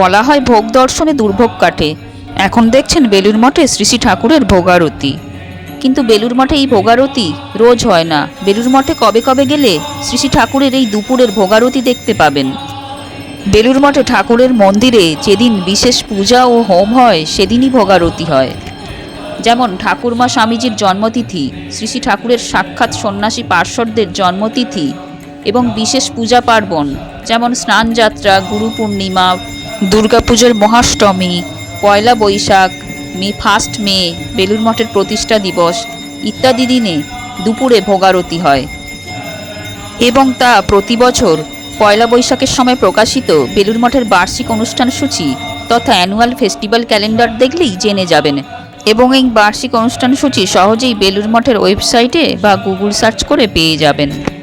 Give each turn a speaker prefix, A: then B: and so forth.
A: বলা হয় ভোগ দর্শনে দুর্ভোগ কাটে। এখন দেখছেন বেলুর মঠে শ্রী শ্রী ঠাকুরের ভোগারতি। কিন্তু বেলুর মঠে এই ভোগারতি রোজ হয় না। বেলুর মঠে কবে কবে গেলে শ্রী শ্রী ঠাকুরের এই দুপুরের ভোগারতি দেখতে পাবেন। বেলুর মঠে ঠাকুরের মন্দিরে যেদিন বিশেষ পূজা ও হোম হয়, সেদিনই ভোগারতি হয়। যেমন ঠাকুরমা স্বামীজির জন্মতিথি, শ্রী শ্রী ঠাকুরের সাক্ষাৎ সন্ন্যাসী পার্শ্বদের জন্মতিথি এবং বিশেষ পূজা পার্বণ, যেমন স্নানযাত্রা, গুরু পূর্ণিমা দুর্গাপুজোর Mahashtami, Poila Baishakh, May first May Belur মঠের প্রতিষ্ঠা দিবস ইত্যাদি দিনে দুপুরে ভোগারতি হয়। এবং তা প্রতি বছর পয়লা বৈশাখের সময় প্রকাশিত বেলুর মঠের বার্ষিক অনুষ্ঠান সূচি তথা অ্যানুয়াল ফেস্টিভ্যাল ক্যালেন্ডার দেখলেই জেনে যাবেন। এবং এই বার্ষিক অনুষ্ঠান সূচি সহজেই বেলুর মঠের ওয়েবসাইটে বা গুগল সার্চ করে পেয়ে যাবেন।